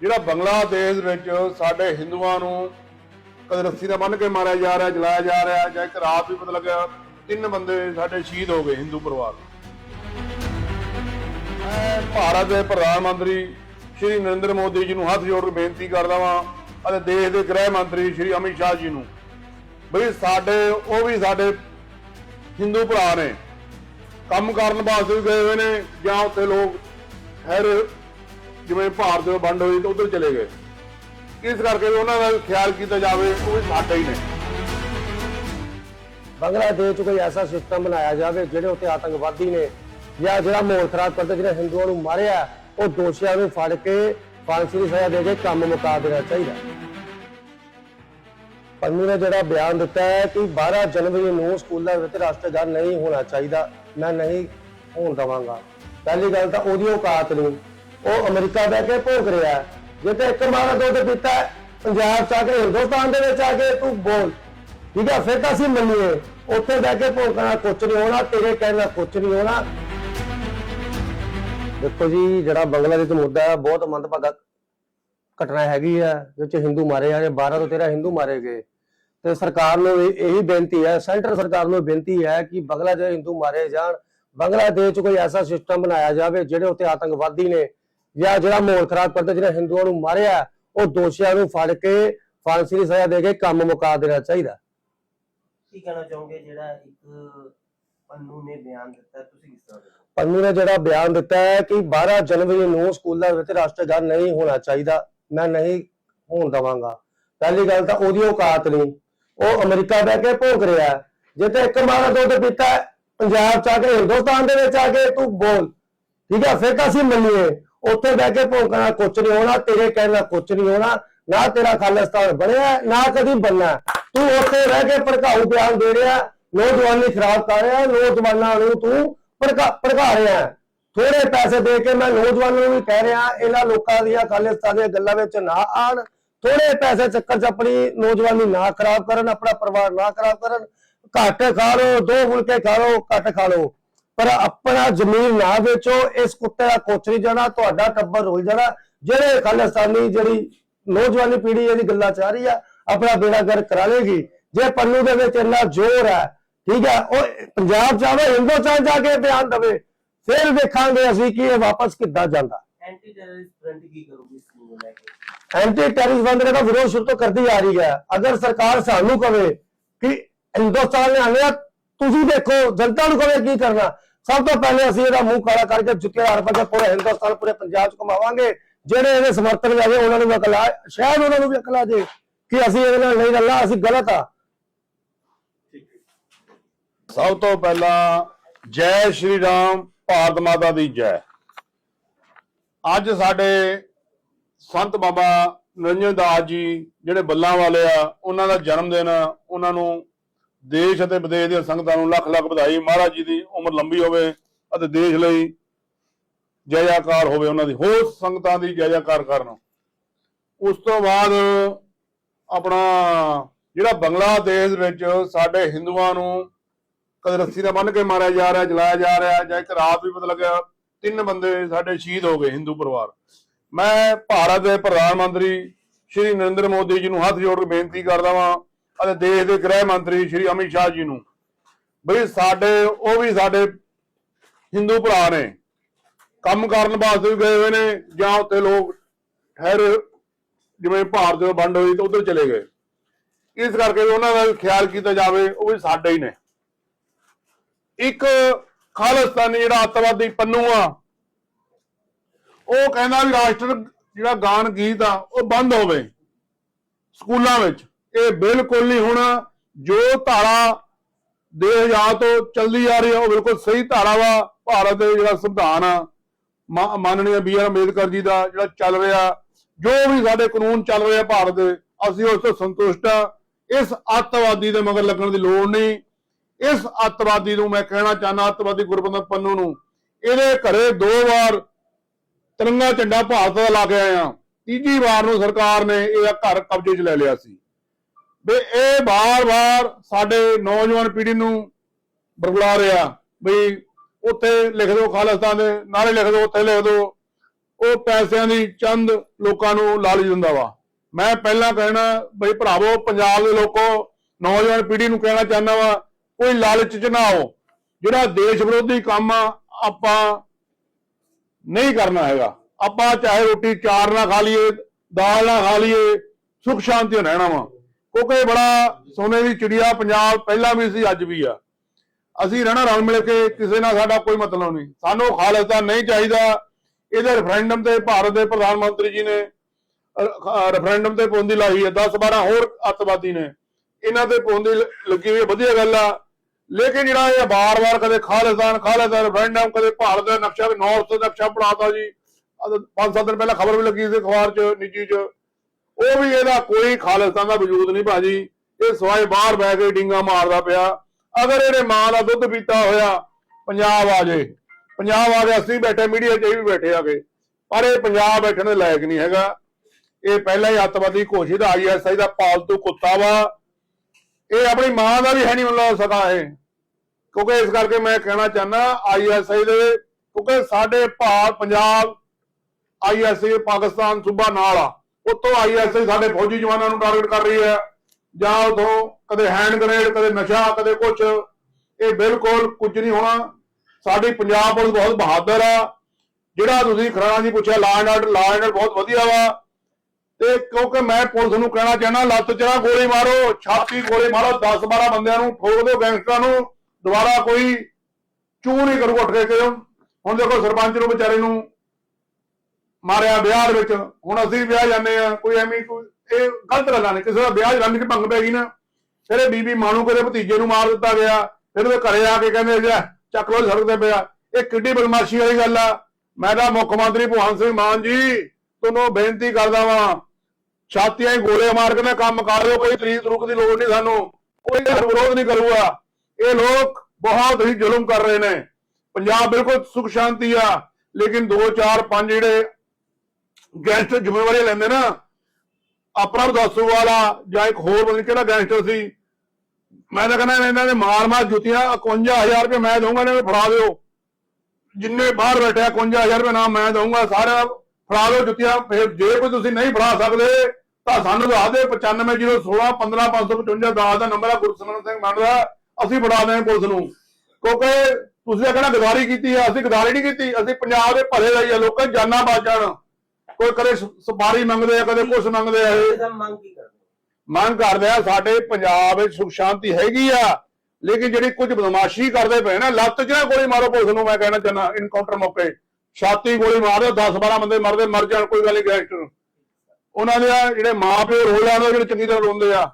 ਜਿਹੜਾ ਬੰਗਲਾਦੇਸ਼ ਵਿੱਚ ਸਾਡੇ ਹਿੰਦੂਆਂ ਨੂੰ ਕਦੇ ਰੱਸੀ ਨਾਲ ਬੰਨ ਕੇ ਮਾਰਿਆ ਜਾ ਰਿਹਾ, ਜਲਾਇਆ ਜਾ ਰਿਹਾ ਜਾਂ ਇੱਕ ਰਾਤ ਵੀ ਪਤਾ ਲੱਗਿਆ, ਤਿੰਨ ਬੰਦੇ ਸਾਡੇ ਸ਼ਹੀਦ ਹੋ ਗਏ ਹਿੰਦੂ ਪਰਿਵਾਰ ਮੈਂ ਭਾਰਤ ਦੇ ਪ੍ਰਧਾਨ ਮੰਤਰੀ ਸ਼੍ਰੀ ਨਰਿੰਦਰ ਮੋਦੀ ਜੀ ਨੂੰ ਹੱਥ ਜੋੜ ਕੇ ਬੇਨਤੀ ਕਰਦਾ ਵਾਂ ਅਤੇ ਦੇਸ਼ ਦੇ ਗ੍ਰਹਿ ਮੰਤਰੀ ਸ਼੍ਰੀ ਅਮਿਤ ਸ਼ਾਹ ਜੀ ਨੂੰ ਬਈ ਸਾਡੇ, ਉਹ ਵੀ ਸਾਡੇ ਹਿੰਦੂ ਭਰਾ ਨੇ। ਕੰਮ ਕਰਨ ਵਾਸਤੇ ਵੀ ਗਏ ਹੋਏ ਨੇ ਜਾਂ ਉੱਥੇ ਲੋਕ ਠਹਿਰ ਜਿਵੇਂ ਭਾਰਤ ਦੇ ਵੰਡ ਹੋਈ ਤਾਂ ਉਧਰ ਚਲੇ ਗਏ। ਇਸ ਕਰਕੇ ਉਹਨਾਂ ਦਾ ਖਿਆਲ ਕੀਤਾ ਜਾਵੇ, ਉਹ ਵੀ ਹੀ ਨੇ। ਬੰਗਲਾਦੇਸ਼ ਕੋਈ ਐਸਾ ਸਿਸਟਮ ਬਣਾਇਆ ਜਾਵੇ ਜਿਹੜੇ ਉੱਤੇ ਆਤੰਕਵਾਦੀ ਨੇ ਜਾਂ ਜਿਹੜਾ ਮਾਹੌਲ ਖਰਾਬ ਕਰਦੇ ਜਿਹੜੇ ਹਿੰਦੂਆਂ ਨੂੰ ਮਾਰਿਆ, ਉਹ ਦੋਸ਼ੀਆਂ ਨੂੰ ਫੜ ਕੇ ਫਾਂਸੀ ਦੀ ਸਜ਼ਾ ਦੇ ਕੇ ਕੰਮ ਮੁਕਾ ਦੇਣਾ ਚਾਹੀਦਾ। ਪੰਨੂ ਨੇ ਜਿਹੜਾ ਬਿਆਨ ਦਿੱਤਾ ਹੈ ਕਿ 12 ਜਨਵਰੀ ਨੂੰ ਸਕੂਲਾਂ ਵਿੱਚ ਰਾਸ਼ਟਰਗਾਨ ਨਹੀਂ ਹੋਣਾ ਚਾਹੀਦਾ, ਮੈਂ ਨਹੀਂ ਹੋਣ ਦਵਾਂਗਾ। ਪਹਿਲੀ ਗੱਲ ਤਾਂ ਉਹਦੀ ਔਕਾਤ ਨਹੀਂ। ਉਹ ਅਮਰੀਕਾ ਬਹਿ ਕੇ ਭੋਗ ਰਿਹਾ। ਹੈ। ਜੇ ਤੇ ਇੱਕ ਮਾਰਾ ਦੁੱਧ ਪੀਤਾ ਹੈ, ਪੰਜਾਬ ਚ ਆ ਕੇ ਹਿੰਦੁਸਤਾਨ ਦੇ ਵਿੱਚ ਆ ਕੇ ਤੂੰ ਬੋਲ। ਠੀਕ ਹੈ ਫਿਰ ਤਾਂ ਅਸੀਂ ਮੰਨੀਏ ਉੱਥੇ ਬਹਿ ਕੇ ਭੋਗਣਾ ਕੁਛ ਨਹੀਂ ਹੋਣਾ ਤੇਰੇ ਕਹਿਣਾ ਕੁਛ ਨਹੀਂ ਹੋਣਾ। ਦੇਖੋ ਜੀ ਜਿਹੜਾ ਬੰਗਲਾਦੇਸ਼ ਦਾ ਮੁੱਦਾ ਹੈ ਬਹੁਤ ਮੰਦਭਾਗਾ ਘਟਨਾ ਹੈਗੀ ਆ ਜਿਸ ਚ ਹਿੰਦੂ ਮਾਰੇ ਜਾ 12 ਤੋਂ 13 ਹਿੰਦੂ ਮਾਰੇ ਗਏ। ਤੇ ਸਰਕਾਰ ਨੂੰ ਇਹ- ਇਹੀ ਬੇਨਤੀ ਹੈ ਸੈਂਟਰ ਸਰਕਾਰ ਨੂੰ ਬੇਨਤੀ ਹੈ ਕਿ ਬੰਗਲਾਦੇਸ਼ ਹਿੰਦੂ ਮਾਰੇ ਜਾਣ। ਬੰਗਲਾਦੇਸ਼ 'ਚ ਕੋਈ ਐਸਾ ਸਿਸਟਮ ਬਣਾਇਆ ਜਾਵੇ ਜਿਹੜੇ ਉੱਤੇ ਆਤੰਕਵਾਦੀ ਨੇ ਜਾਂ ਜਿਹੜਾ ਮਾਹੌਲ ਖਰਾਬ ਕਰਦੇ ਜਿਹੜੇ ਹਿੰਦੂਆਂ ਨੂੰ ਮਾਰਿਆ ਉਹ ਦੋਸ਼ੀਆਂ ਨੂੰ ਫੜ ਕੇ ਫਾਂਸੀ ਦੀ ਸਜ਼ਾ ਦੇ ਕੇ ਕੰਮ ਮੁਕਾ ਦੇਣਾ ਚਾਹੀਦਾ। ਕੀ ਕਹਿਣਾ ਚਾਹੋਗੇ? ਜਿਹੜਾ ਇੱਕ ਪੰਨੂ ਨੇ ਬਿਆਨ ਦਿੱਤਾ ਤੁਸੀਂ ਕਿਸ ਤਰ੍ਹਾਂ? ਪੰਨੂ ਨੇ ਜਿਹੜਾ ਬਿਆਨ ਦਿੱਤਾ ਹੈ ਕਿ 12 ਜਨਵਰੀ ਨੂੰ ਸਕੂਲਾਂ ਵਿੱਚ ਰਾਸ਼ਟਰਗਾਨ ਨਹੀਂ ਹੋਣਾ ਚਾਹੀਦਾ। ਮੈਂ ਨਹੀਂ ਹੋਣ ਦਵਾਂਗਾ। ਪਹਿਲੀ ਗੱਲ ਤਾਂ ਉਹਦੀ ਔਕਾਤ ਨਹੀਂ। ਉਹ ਅਮਰੀਕਾ ਬਹਿ ਕੇ ਭੋਗ ਰਿਹਾ। ਜੇ ਤੇ ਇੱਕ ਮਾਰਾ ਦੁੱਧ ਪੀਤਾ ਪੰਜਾਬ ਚ ਆ ਕੇ ਹਿੰਦੁਸਤਾਨ ਦੇ ਵਿੱਚ ਆ ਕੇ ਤੂੰ ਬੋਲ। ਠੀਕ ਹੈ ਫਿਰ ਤਾਂ ਅਸੀਂ ਮੰਨੀਏ। ਉੱਥੇ ਬਹਿ ਕੇ ਭੋਗਣਾ ਕੁਛ ਨਹੀਂ ਹੋਣਾ, ਤੇਰੇ ਕਹਿਣਾ ਕੁਛ ਨਹੀਂ ਹੋਣਾ, ਨਾ ਤੇਰਾ ਖਾਲਿਸਤਾਨ ਬਣਿਆ, ਨਾ ਕਦੀ ਬਣਨਾ। ਤੂੰ ਉੱਥੇ ਰਹਿ ਕੇ ਭੜਕਾਊ ਬਿਆਨ ਦੇ ਰਿਹਾ, ਨੌਜਵਾਨੀ ਖਰਾਬ ਕਰ ਰਿਹਾ, ਨੌਜਵਾਨਾਂ ਨੂੰ ਤੂੰ ਭੜਕਾ ਭੜਕਾ ਰਿਹਾ ਥੋੜੇ ਪੈਸੇ ਦੇ ਕੇ ਮੈਂ ਨੌਜਵਾਨਾਂ ਨੂੰ ਵੀ ਕਹਿ ਰਿਹਾ, ਇਹਨਾਂ ਲੋਕਾਂ ਦੀਆਂ ਖਾਲਿਸਤਾਨ ਦੀਆਂ ਗੱਲਾਂ ਵਿੱਚ ਨਾ ਆਣ ਥੋੜੇ ਪੈਸੇ ਚੱਕਰ ਚ ਆਪਣੀ ਨੌਜਵਾਨੀ ਨਾ ਖਰਾਬ ਕਰਨ, ਆਪਣਾ ਪਰਿਵਾਰ ਨਾ ਖਰਾਬ ਕਰਨ, ਘੱਟ ਖਾ ਲਓ, ਦੋ ਫੁਲਕੇ ਖਾ ਲੋ ਘੱਟ ਖਾ ਲਓ। ਪਰ ਆਪਣਾ ਜ਼ਮੀਨ ਨਾ ਵੇਚੋ ਇਸ ਕੁੱਤੇ ਦਾ ਕੁਛ ਨਹੀਂ ਜਾਣਾ ਤੁਹਾਡਾ ਟੱਬਰ ਰੁਲ ਜਾਣਾ। ਜਿਹੜੇ ਖਾਲਿਸਤਾਨੀ ਜਿਹੜੀ ਨੌਜਵਾਨੀ ਪੀੜ੍ਹੀ ਇਹਦੀ ਗੱਲਾਂ ਚਾਹ ਰਹੀ ਆ ਆਪਣਾ ਬੇੜਾ ਗਰ ਕਰਾ ਲੇਗੀ। ਜੇ ਪੰਨੂ ਦੇ ਵਿੱਚ ਇੰਨਾ ਜ਼ੋਰ ਹੈ ਠੀਕ ਹੈ ਉਹ ਪੰਜਾਬ ਜਾਵੇ ਹਿੰਦੁਸਤਾਨ ਜਾ ਕੇ ਬਿਆਨ ਦਵੇ ਫਿਰ ਵੇਖਾਂਗੇ ਅਸੀਂ ਕਿ ਇਹ ਵਾਪਸ ਕਿੱਦਾਂ ਜਾਂਦਾ। ਐਂਟੀ ਟੈਰਰਿਸਟ ਫਰੰਟ ਕੀ ਕਰੂਗੀ ਇਸ ਨੂੰ ਲੈ ਕੇ? ਐਂਟੀ ਟੈਰਰਿਸਟ ਬੰਦੇ ਦਾ ਵਿਰੋਧ ਸ਼ੁਰੂ ਤੋਂ ਕਰਦੀ ਆ ਰਹੀ ਹੈ। ਅਗਰ ਸਰਕਾਰ ਸਾਨੂੰ ਕਵੇ ਕਿ ਹਿੰਦੁਸਤਾਨ ਨੇ ਆਣਿਆ ਤੁਸੀਂ ਦੇਖੋ ਜਨਤਾ ਨੂੰ ਕਵੇ ਕੀ ਕਰਨਾ। ਸਭ ਤੋਂ ਪਹਿਲੇ ਅਸੀਂ ਇਹਦਾ ਮੂੰਹ ਕਾਲਾ ਕਰਕੇ ਜੁੱਤੇ ਹਾਰ ਪਾ ਕੇ ਪੂਰੇ ਹਿੰਦੁਸਤਾਨ, ਪੂਰੇ ਪੰਜਾਬ ਚ ਘੁਮਾਵਾਂਗੇ। ਜਿਹੜੇ ਇਹਦੇ ਸਮਰਥਨ ਵਿੱਚ ਆਵੇ ਉਹਨਾਂ ਨੂੰ ਅਕਲ ਆ। ਸ਼ਾਇਦ ਉਹਨਾਂ ਨੂੰ ਵੀ ਅਕਲ ਆ ਜੇ ਕਿ ਅਸੀਂ ਇਹਦੇ ਨਾਲ ਨਹੀਂ ਰਲਣਾ, ਅਸੀਂ ਗਲਤ ਆ। ਸਭ ਤੋਂ ਪਹਿਲਾਂ ਜੈ ਸ਼੍ਰੀ ਰਾਮ, ਭਾਰਤ ਮਾਤਾ ਦੀ ਜੈ। ਅੱਜ ਸਾਡੇ ਸੰਤ ਬਾਬਾ ਨਰਿੰਦਰ ਦਾਸ ਜੀ, ਜਿਹੜੇ ਬੱਲਾਂ ਵਾਲੇ ਆ, ਉਹਨਾਂ ਦਾ ਜਨਮ ਦਿਨ, ਉਹਨਾਂ ਨੂੰ ਦੇਸ਼ ਅਤੇ ਵਿਦੇਸ਼ ਦੀਆਂ ਸੰਗਤਾਂ ਨੂੰ ਲੱਖ ਲੱਖ ਵਧਾਈ। ਮਹਾਰਾਜ ਜੀ ਦੀ ਉਮਰ ਲੰਬੀ ਹੋਵੇ ਅਤੇ ਦੇਸ਼ ਲਈ ਜੈ ਜੈਕਾਰ ਹੋਵੇ ਉਹਨਾਂ ਦੀ। ਹੋਰ ਸੰਗਤਾਂ ਦੀ ਜੈ ਜੈਕਾਰ ਕਰਨ। ਉਸ ਤੋਂ ਬਾਅਦ ਆਪਣਾ ਜਿਹੜਾ ਬੰਗਲਾਦੇਸ਼ ਵਿੱਚ ਸਾਡੇ ਹਿੰਦੂਆਂ ਨੂੰ ਕਦੇ ਰੱਸੀ ਨਾਲ ਬੰਨ੍ਹ ਕੇ ਮਾਰਿਆ ਜਾ ਰਿਹਾ, ਜਲਾਇਆ ਜਾ ਰਿਹਾ, ਜਾਂ ਇੱਕ ਰਾਤ ਵੀ ਪਤਾ ਲੱਗਿਆ ਤਿੰਨ ਬੰਦੇ ਸਾਡੇ ਸ਼ਹੀਦ ਹੋ ਗਏ ਹਿੰਦੂ ਪਰਿਵਾਰ। ਮੈਂ ਭਾਰਤ ਦੇ ਪ੍ਰਧਾਨ ਮੰਤਰੀ ਸ਼੍ਰੀ ਨਰਿੰਦਰ ਮੋਦੀ ਜੀ ਨੂੰ ਹੱਥ ਜੋੜ ਕੇ ਬੇਨਤੀ ਕਰਦਾ ਵਾਂ ਅਤੇ ਦੇਸ਼ ਦੇ ਗ੍ਰਹਿ ਮੰਤਰੀ ਸ਼੍ਰੀ ਅਮਿਤ ਸ਼ਾਹ ਜੀ ਨੂੰ। ਬਈ ਸਾਡੇ, ਉਹ ਵੀ ਸਾਡੇ ਹਿੰਦੂ ਭਰਾ ਨੇ। ਕੰਮ ਕਰਨ ਵਾਸਤੇ ਵੀ ਗਏ ਹੋਏ ਨੇ, ਜਾਂ ਉੱਥੇ ਲੋਕ ਠਹਿਰ ਜਿਵੇਂ ਭਾਰਤ ਦੇ ਵੰਡ ਹੋਈ ਤਾਂ ਉਧਰ ਚਲੇ ਗਏ। ਇਸ ਕਰਕੇ ਵੀ ਉਹਨਾਂ ਦਾ ਖਿਆਲ ਕੀਤਾ ਜਾਵੇ, ਉਹ ਵੀ ਸਾਡੇ ਹੀ ਨੇ। ਇੱਕ ਖਾਲਿਸਤਾਨੀ ਜਿਹੜਾ ਅੱਤਵਾਦੀ ਪੰਨੂ ਆ, ਉਹ ਕਹਿੰਦਾ ਵੀ ਰਾਸ਼ਟਰ ਜਿਹੜਾ ਗਾਨ ਗੀਤ ਆ, ਉਹ ਬੰਦ ਹੋਵੇ। ਸਕੂਲਾਂ ਵਿੱਚ। ਇਹ ਬਿਲਕੁਲ ਨਹੀਂ ਹੋਣਾ। ਜੋ ਧਾਰਾ ਦੇ ਹਜ਼ਾਰ ਤੋਂ ਚੱਲਦੀ ਆ ਰਹੀ ਹੈ ਉਹ ਬਿਲਕੁਲ ਸਹੀ ਧਾਰਾ ਵਾ। ਭਾਰਤ ਦੇ ਜਿਹੜਾ ਸੰਵਿਧਾਨ ਆ, ਮਾ- ਬੀ ਆਰ ਅੰਬੇਦਕਰ ਜੀ ਦਾ ਜਿਹੜਾ ਚੱਲ ਰਿਹਾ, ਜੋ ਵੀ ਸਾਡੇ ਕਾਨੂੰਨ ਚੱਲ ਰਹੇ ਆ ਭਾਰਤ ਦੇ, ਅਸੀਂ ਉਸ ਤੋਂ ਸੰਤੁਸ਼ਟ ਆ। ਇਸ ਅੱਤਵਾਦੀ ਦੇ ਮਗਰ ਲੱਗਣ ਦੀ ਲੋੜ ਨਹੀਂ। ਇਸ ਅੱਤਵਾਦੀ ਨੂੰ ਮੈਂ ਕਹਿਣਾ ਚਾਹਨਾ ਅੱਤਵਾਦੀ ਗੁਰਬੰਦ ਪੰਨੂ ਨੂੰ, ਇਹਦੇ ਘਰੇ ਦੋ ਵਾਰ ਤਿਰੰਗਾ ਝੰਡਾ ਭਾਰਤ ਦਾ ਲਾ ਕੇ ਆਇਆ। ਤੀਜੀ ਵਾਰ ਨੂੰ ਸਰਕਾਰ ਨੇ ਇਹਦਾ ਘਰ ਕਬਜ਼ੇ 'ਚ ਲੈ ਲਿਆ ਸੀ। ਵੀ ਇਹ ਬਾਰ-ਬਾਰ ਸਾਡੇ ਨੌਜਵਾਨ ਪੀੜ੍ਹੀ ਨੂੰ ਬਰਗਲਾ ਰਿਹਾ। ਵੀ ਉੱਥੇ ਲਿਖ ਦਿਓ ਖਾਲਿਸਤਾਨ ਦੇ ਨਾਰੇ ਲਿਖ ਦਿਓ, ਉੱਥੇ ਲਿਖ ਦਿਓ। ਉਹ ਪੈਸਿਆਂ ਦੀ ਚੰਦ ਲੋਕਾਂ ਨੂੰ ਲਾਲਚ ਦਿੰਦਾ ਵਾ। ਮੈਂ ਪਹਿਲਾਂ ਕਹਿਣਾ, ਬਈ ਭਰਾਵੋ, ਪੰਜਾਬ ਦੇ ਲੋਕੋ, ਨੌਜਵਾਨ ਪੀੜ੍ਹੀ ਨੂੰ ਕਹਿਣਾ ਚਾਹੁੰਦਾ ਵਾ, ਕੋਈ ਲਾਲਚ ਚ ਨਾ ਆਓ। ਜਿਹੜਾ ਦੇਸ਼ ਵਿਰੋਧੀ ਕੰਮ ਆ, ਆਪਾਂ ਨਹੀਂ ਕਰਨਾ ਹੈਗਾ। ਆਪਾਂ ਚਾਹੇ ਰੋਟੀ ਚਾਰ ਨਾ ਖਾ ਲਈਏ, ਦਾਲ ਨਾ ਖਾ ਲਈਏ ਸੁਖ ਸ਼ਾਂਤੀ ਰਹਿਣਾ ਵਾ। ਕਿਉਂਕਿ ਬੜਾ ਸੋਨੇ ਦੀ ਚਿੜੀਆ ਪੰਜਾਬ ਪਹਿਲਾਂ ਵੀ ਸੀ, ਅੱਜ ਵੀ ਆ। ਅਸੀਂ ਰਹਿਣਾ ਰਲ ਮਿਲ ਕੇ, ਕਿਸੇ ਨਾਲ ਸਾਡਾ ਕੋਈ ਮਤਲਬ ਨਹੀਂ। ਸਾਨੂੰ ਖਾਲਿਸਤਾਨ ਨਹੀਂ ਚਾਹੀਦਾ। ਇਹਦੇ ਰੈਫਰੈਂਡਮ ਤੇ ਭਾਰਤ ਦੇ ਪ੍ਰਧਾਨ ਮੰਤਰੀ ਜੀ ਨੇ ਰੈਫਰੈਂਡਮ ਤੇ ਪਾਬੰਦੀ ਲਾਈ ਹੈ 10 12 ਹੋਰ ਅੱਤਵਾਦੀ ਨੇ। ਇਹਨਾਂ ਤੇ ਪਾਬੰਦੀ ਲੱਗੀ ਹੋਈ ਵਧੀਆ ਗੱਲ ਆ। ਲੇਕਿਨ ਜਿਹੜਾ ਇਹ ਬਾਰ-ਬਾਰ ਕਦੇ ਖਾਲਿਸਤਾਨ ਖਾਲਿਸਤਾਨ ਰੈਫਰੈਂਡਮ ਕਦੇ ਭਾਰਤ ਦਾ ਨਕਸ਼ਾ ਨੌਰਥ ਦਾ ਨਕਸ਼ਾ ਬਣਾਤਾ ਜੀ। ਆਹ ਪੰਜ ਸੱਤ ਦਿਨ ਪਹਿਲਾਂ ਖਬਰ ਵੀ ਲੱਗੀ ਸੀ ਅਖਬਾਰ 'ਚ, ਨਿੱਜੀ 'ਚ। ਉਹ ਵੀ ਇਹਦਾ ਕੋਈ ਖਾਲਿਸਤਾਨ ਦਾ ਵਜੂਦ ਨਹੀਂ ਭਾਜੀ। ਇਹ ਸਵਾਏ ਬਾਹਰ ਬਹਿ ਕੇ ਡਿੰਗਾ ਮਾਰਦਾ ਪਿਆ। ਅਗਰ ਇਹਨੇ ਮਾਂ ਦਾ ਦੁੱਧ ਪੀਤਾ ਹੋਇਆ, ਪੰਜਾਬ ਆ ਜੇ। ਪੰਜਾਬ ਆ ਕੇ ਅਸੀਂ ਬੈਠੇ, ਮੀਡੀਆ 'ਚ ਇਹ ਵੀ ਬੈਠੇ ਆਗੇ ਪਰ ਇਹ ਪੰਜਾਬ ਬੈਠਣ ਦੇ ਲਾਇਕ ਨਹੀਂ ਹੈਗਾ। ਇਹ ਪਹਿਲਾਂ ਹੀ ਅੱਤਵਾਦੀ ਘੋਸ਼ਿਤ ਆਈਐਸਆਈ ਦਾ ਪਾਲਤੂ ਕੁੱਤਾ ਵਾ। ਇਹ ਆਪਣੀ ਮਾਂ ਦਾ ਵੀ ਹੈ ਨਹੀਂ ਮਿਲ ਸਕਾ ਇਹ। ਕਿਉਂਕਿ ਇਸ ਕਰਕੇ ਮੈਂ ਕਹਿਣਾ ਚਾਹੁੰਦਾ ਆਈਐਸਆਈ ਦੇ, ਕਿਉਂਕਿ ਸਾਡੇ ਭਾਰਤ ਪੰਜਾਬ ਆਈਐਸਆਈ ਪਾਕਿਸਤਾਨ ਸੂਬਾ ਨਾਲ ਆ। ਉੱਤੋਂ ਆਈਐਸਆਈ ਸਾਡੇ ਫੌਜੀ ਜਵਾਨਾਂ ਨੂੰ ਟਾਰਗੇਟ ਕਰ ਰਹੀ ਹੈ। ਜਾਂ ਉਥੋਂ ਕਦੇ ਹੈਂਡ ਗ੍ਰੇਡ ਕਦੇ ਨਸ਼ਾ, ਕਦੇ ਕੁਛ। ਇਹ ਬਿਲਕੁਲ ਕੁਝ ਨਹੀਂ ਹੋਣਾ। ਸਾਡੀ ਪੰਜਾਬ ਪੁਲਿਸ ਬਹੁਤ ਬਹਾਦਰ ਆ। ਜਿਹੜਾ ਤੁਸੀਂ ਖਰਾਣਾ ਜੀ ਪੁੱਛਿਆ law and order law and ਬਹੁਤ ਵਧੀਆ ਵਾ। ਤੇ ਕਿਉਂਕਿ ਮੈਂ ਪੁਲਿਸ ਨੂੰ ਕਹਿਣਾ ਚਾਹਨਾ ਲੱਤ ਚੜਾ ਗੋਲੀ ਮਾਰੋ, ਛਾਤੀ ਗੋਲੀ ਮਾਰੋ 10 12 ਬੰਦਿਆਂ ਨੂੰ ਠੋਕ ਦਿਓ ਗੈਂਗਸਟਰਾਂ ਨੂੰ, ਦੁਬਾਰਾ ਕੋਈ ਚੂ ਨਹੀਂ ਕਰੂਗਾ ਉੱਠ ਕੇ ਕਿ ਹੁਣ ਦੇਖੋ ਸਰਪੰਚ ਨੂੰ, ਵਿਚਾਰੇ ਨੂੰ ਮਾਰਿਆ ਵਿਆਹ ਵਿੱਚ। ਹੁਣ ਅਸੀਂ ਵਿਆਹ ਜਾਂਦੇ ਆ ਕੋਈ ਐਵੇਂ ਕੋਈ ਇਹ ਗਲਤ ਗੱਲਾਂ ਨੇ। ਕਿਸੇ ਦਾ ਵਿਆਹ ਰੰਗ ਚ ਭੰਗ ਪੈ ਗਈ ਨਾ। ਫਿਰ ਇਹ ਬੀਬੀ ਮਾਣੂ ਕਦੇ ਭਤੀਜੇ ਨੂੰ ਮਾਰ ਦਿੱਤਾ ਗਿਆ। ਫਿਰ ਉਹ ਘਰੇ ਆ ਕੇ ਕਹਿੰਦੇ ਜਾ ਚੱਕ ਲੋ ਸੜਕ ਪਿਆ। ਇਹ ਕਿੱਡੀ ਬਦਮਾਸ਼ੀ ਵਾਲੀ ਗੱਲ ਆ। ਮੈਂ ਤਾਂ ਮੁੱਖ ਮੰਤਰੀ ਭਗਵੰਤ ਸਿੰਘ ਮਾਨ ਜੀ, ਤੁਹਾਨੂੰ ਬੇਨਤੀ ਕਰਦਾ ਵਾਂ। ਛਾਤੀਆਂ ਹੀ ਗੋਲੇ ਮਾਰ ਕੇ ਨਾ ਕੰਮ ਕਰ ਦਿਓ ਕੋਈ ਤਰੀਕ ਤਰੁਕ ਦੀ ਲੋੜ ਨਹੀਂ ਸਾਨੂੰ। ਕੋਈ ਵਿਰੋਧ ਨਹੀਂ ਕਰੂਗਾ। ਇਹ ਲੋਕ ਬਹੁਤ ਹੀ ਜ਼ੁਲਮ ਕਰ ਰਹੇ ਨੇ। ਪੰਜਾਬ ਬਿਲਕੁਲ ਸੁਖ ਸ਼ਾਂਤੀ ਆ। ਲੇਕਿਨ 2 4 5 ਜਿਹੜੇ ਗੈਂਗਸਟਰ ਜ਼ਿੰਮੇਵਾਰੀ ਲੈਂਦੇ ਨਾ ਆਪਣਾ ਦਸੂ ਵਾਲਾ ਜਾਂ ਇੱਕ ਹੋਰ ਬੰਦੇ ਕਿਹੜਾ ਗੈਂਗਸਟਰ ਸੀ। ਮੈਂ ਤਾਂ ਕਹਿੰਦਾ ਇਹਨਾਂ ਦੇ ਮਾਰ ਮਾਰ ਜੁੱਤੀਆਂ 51000 ਰੁਪਏ ਮੈਂ ਦਊਂਗਾ, ਇਹਨਾਂ ਨੂੰ ਫੜਾ ਦਿਓ। ਜਿੰਨੇ ਬਾਹਰ ਬੈਠਿਆ 51000 ਰੁਪਏ ਨਾਮ ਮੈਂ ਦਊਂਗਾ ਸਾਰਾ ਫੜਾ ਦਿਓ ਜੁੱਤੀਆਂ। ਫਿਰ ਜੇ ਕੋਈ ਤੁਸੀਂ ਨਹੀਂ ਫੜਾ ਸਕਦੇ, ਤਾਂ ਸਾਨੂੰ ਦੱਸ ਦੇ 95016 15555 ਦਾਸ ਦਾ ਨੰਬਰ ਆ, ਗੁਰਸਿਮਰਨ ਸਿੰਘ ਮੰਨਦਾ ਅਸੀਂ ਫੜਾ ਦੇਂ ਪੁਲਿਸ ਨੂੰ। ਕਿਉਂਕਿ ਤੁਸੀਂ ਤਾਂ ਕਹਿਣਾ ਗਦਾਰੀ ਕੀਤੀ ਆ? ਅਸੀਂ ਗਦਾਰੀ ਨਹੀਂ ਕੀਤੀ। ਅਸੀਂ ਪੰਜਾਬ ਦੇ ਭਲੇ ਲਈ ਆ ਲੋਕਾਂ ਦੀਆਂ ਜਾਨਾਂ ਬਚਣ ਕੋਈ ਕਦੇ ਸਪਾਰੀ ਮੰਗਦੇ ਆ ਕਦੇ ਕੁਛ ਮੰਗਦੇ ਆ। ਇਹ ਇਹਦਾ ਮੰਗ ਕੀ ਕਰਦੇ ਹੋ ਮੰਗ ਕਰਦੇ ਆ ਸਾਡੇ ਪੰਜਾਬ ਵਿੱਚ ਸੁਖ ਸ਼ਾਂਤੀ ਹੈਗੀ ਆ ਲੇਕਿਨ ਜਿਹੜੀ ਕੁਝ ਬਦਮਾਸ਼ੀ ਕਰਦੇ ਪਏ ਨਾ ਲੱਤ 'ਚ ਨਾ ਗੋਲੀ ਮਾਰੋ ਪੁਲਿਸ ਨੂੰ ਮੈਂ ਕਹਿਣਾ ਚਾਹੁੰਦਾ ਇਨਕਾਊਂਟਰ ਮੌਕੇ। ਛਾਤੀ ਗੋਲੀ ਮਾਰੋ 10 12 ਬੰਦੇ ਮਰਦੇ ਮਰ ਜਾਣ ਕੋਈ ਗੱਲ ਨਹੀਂ ਗੈਂਗਸਟਰ। ਉਹਨਾਂ ਦੇ ਜਿਹੜੇ ਮਾਪੇ ਰੋ ਜਾਂਦੇ ਜਿਹੜੇ ਚੰਗੀ ਤਰ੍ਹਾਂ ਰੋਂਦੇ ਆ।